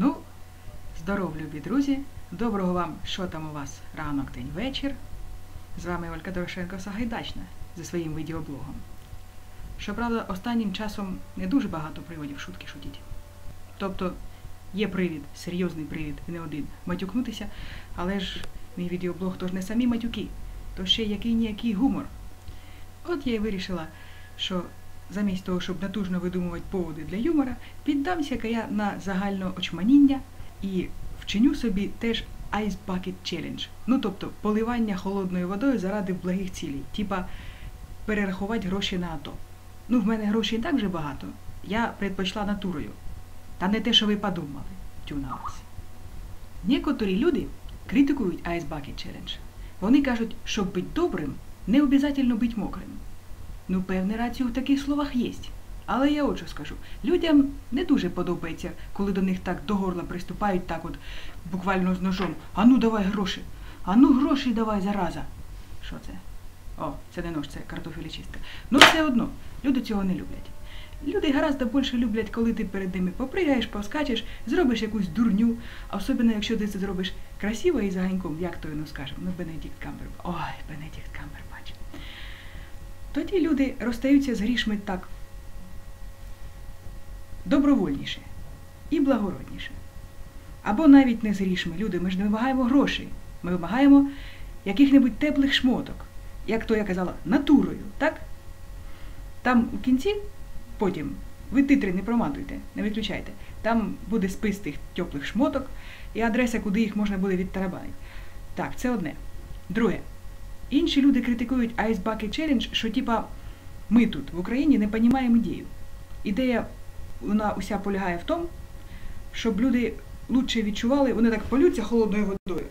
Ну, здоров, любі друзі! Доброго вам, що там у вас ранок, день, вечір. З вами Ольга Дорошенко Сагайдачна зі своїм відеоблогом. Щоправда, останнім часом не дуже багато приводів шутки шутіть. Тобто є привід, серйозний привід, і не один, матюкнутися, але ж мій відеоблог то ж не самі матюки, то ще який ніякий гумор. От я й вирішила, що замість того, щоб натужно видумувати поводи для юмора, піддамся я на загальне очманіння і вчиню собі теж Ice Bucket Challenge. Ну тобто поливання холодною водою заради благих цілей, типа перерахувати гроші на АТО. Ну, в мене грошей так вже багато. Я предпочла натурою. Та не те, що ви подумали, тю на вас. Некоторі люди критикують Ice Bucket Challenge. Вони кажуть, щоб бути добрим, не обов'язково бути мокрим. Ну, певне, рацію в таких словах є. Але я от скажу, людям не дуже подобається, коли до них так до горла приступають, так от буквально з ножом. Ану, давай гроші. Ану, гроші давай, зараза. Що це? О, це не нож, це картофелечистка. Ну, все одно, люди цього не люблять. Люди гораздо більше люблять, коли ти перед ними попригаєш, поскачеш, зробиш якусь дурню, особливо, якщо ти це зробиш красиво і заганьком, як то ну скажемо, ну Бенедикт Камбер. Ой, Бенедикт Камбербач. Тоді люди розстаються з грішми так добровольніше і благородніше. Або навіть не з грішми. Люди, ми ж не вимагаємо грошей, ми вимагаємо яких-небудь теплих шмоток, як то я казала, натурою, так? Там у кінці, потім, ви титри не проматуйте, не виключайте. Там буде спис тих теплих шмоток і адреса, куди їх можна буде відтарабанити. Так, це одне. Друге. Інші люди критикують Ice Bucket Challenge, що типа ми тут в Україні не розуміємо ідею. Ідея вона уся полягає в тому, щоб люди лучше відчували, вони так полються холодною водою.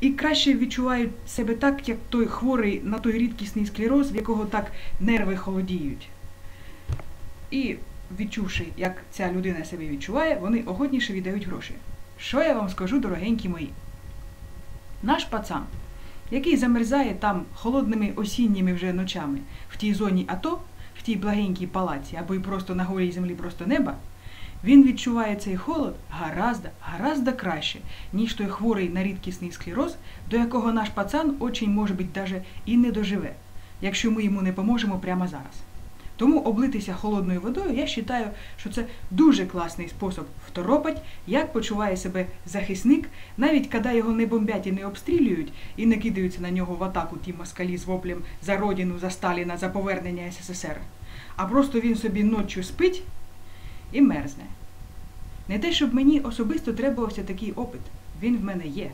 І краще відчувають себе так, як той хворий на той рідкісний склероз, в якого так нерви холодіють. І відчувши, як ця людина себе відчуває, вони охотніше віддають гроші. Що я вам скажу, дорогенькі мої? Наш пацан, який замерзає там холодними осінніми вже ночами в тій зоні АТО, в тій благенькій палаці або й просто на голій землі просто неба, він відчуває цей холод гаразд, гаразд краще, ніж той хворий на рідкісний склероз, до якого наш пацан очень, може бути, даже і не доживе, якщо ми йому не поможемо прямо зараз. Тому облитися холодною водою, я вважаю, що це дуже класний спосіб второпать, як почуває себе захисник, навіть коли його не бомбять і не обстрілюють, і не кидаються на нього в атаку ті москалі з воплем за родину, за Сталіна, за повернення СССР. А просто він собі ночі спить і мерзне. Не те, щоб мені особисто требувався такий опит. Він в мене є.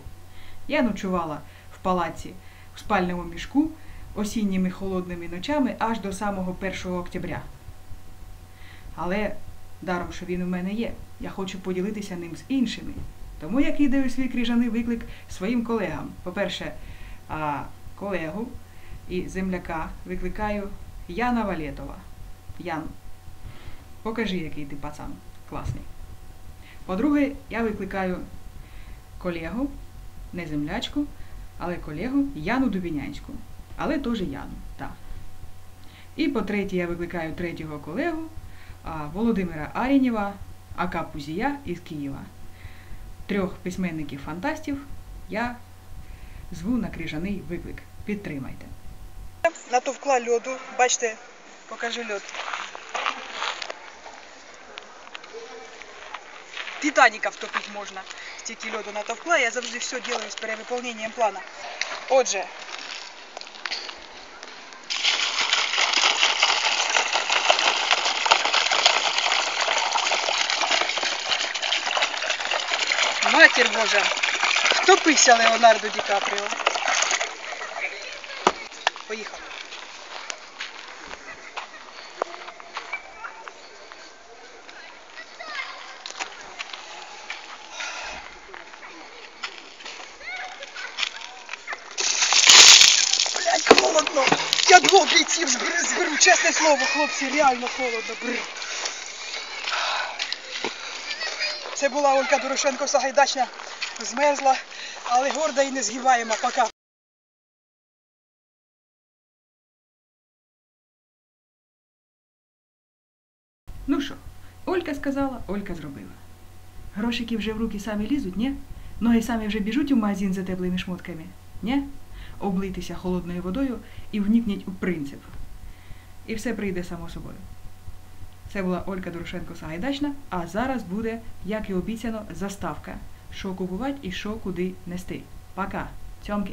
Я ночувала в палаці в спальному мішку осінніми холодними ночами аж до самого 1 октября. Але даром, що він у мене є, я хочу поділитися ним з іншими. Тому я кидаю свій крижаний виклик своїм колегам. По-перше, колегу і земляка викликаю Яна Валєтова. Ян, покажи, який ти пацан класний. По-друге, я викликаю колегу, не землячку, але колегу Яну Дубінянську. Але теж Яну, так. І по-третє, я викликаю третього колегу Володимира Арінєва, Ака Пузія із Києва. Трьох письменників-фантастів я зву на крижаний виклик. Підтримайте. Натовкла льоду, бачите, покажу льод. Титаніка втопити можна. Стільки льоду натовкла, я завжди все делаю з перевиповненням плана. Отже, Матір Божа, втопився Леонардо Ді Капріо. Поїхали. Блять, холодно. Я двох бійців зберу, чесне слово, хлопці, реально холодно. Бррр. Це була Ольга Дорошенко Сагайдачна. Змерзла, але горда і не згибаємо. Пока. Ну що, Олька сказала, Олька зробила. Грошики вже в руки самі лізуть, ні? Ноги самі вже біжуть у магазин за теплими шмотками, ні? Облитися холодною водою і вникніть у принцип. І все прийде само собою. Це була Ольга Дорошенко Сагайдачна, а зараз буде, як і обіцяно, заставка. Що купувати і що куди нести. Пока. Цьомки.